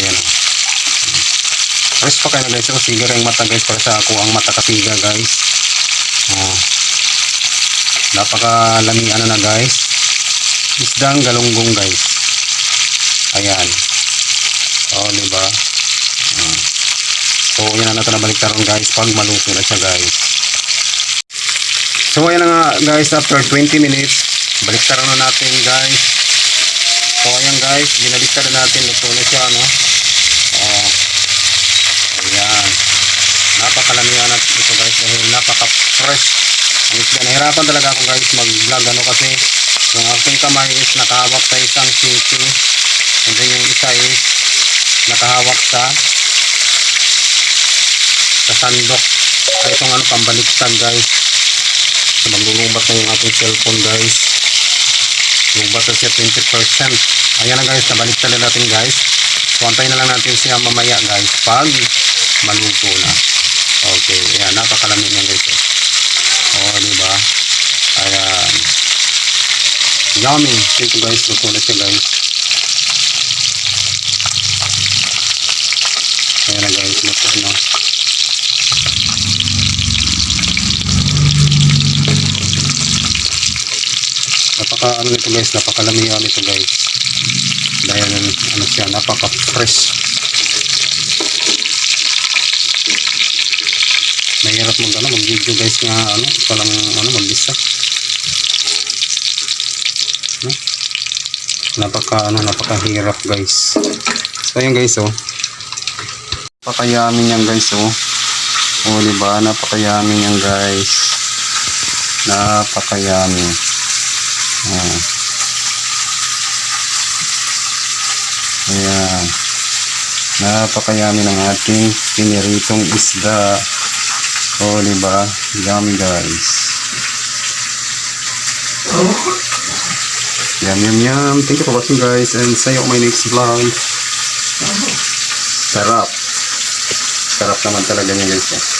Ayan o. Fresh pa kayo na guys. Oh, siga rin mata guys. Para sa ako ang mata kasiga guys. Oh. Napakalami ano na guys. Isdang galunggong guys. Ayan. Oh, di ba? Hmm. So, yan na natin na baliktaron guys pag maluto na siya guys. So, ayan na nga guys. After 20 minutes, baliktaron na natin guys. So, ayan guys. Binaliktad na natin. Luto na siya, no? Oh. Ayan. Napakalamihan na ito guys. Dahil napaka-fresh. Nahirapan talaga ako guys mag-vlog ano kasi yung aking kamay is nakahawak sa isang city. And then yung isa is nakahawak sa sa sandok. Ay itong ano pambaliktad guys. So, maglulubat na yung ating cellphone guys. Lubat na siya 20%. Ayan na guys, nabaliktad na natin guys. So antayin na lang natin siya mamaya guys pag maluto na. Okay, ayan, napakalami niyan guys. eh. Oh, di ba? Ayan. Yummy. Ito guys, luto na siya guys. Ayan na guys, luto na. Napaka ano nito guys, napakalamihan nito guys. Dahil ano siya, napaka fresh. Mahirap mag ano, mag video guys nga ano, palang ano mag-isa. No? Napaka ano, napakahirap guys. So ayan guys oh. Napakayamin yan guys oh. Oh, di ba? Napakayamin yan guys. Napakayami. Ah. Ayan. Napakayami ng ating piniritong isda. O, di ba? Yummy, guys. Yum, yum, yum. Thank you for watching, guys. And see you on my next vlog. Sarap. Sarap naman talaga niya, guys. eh.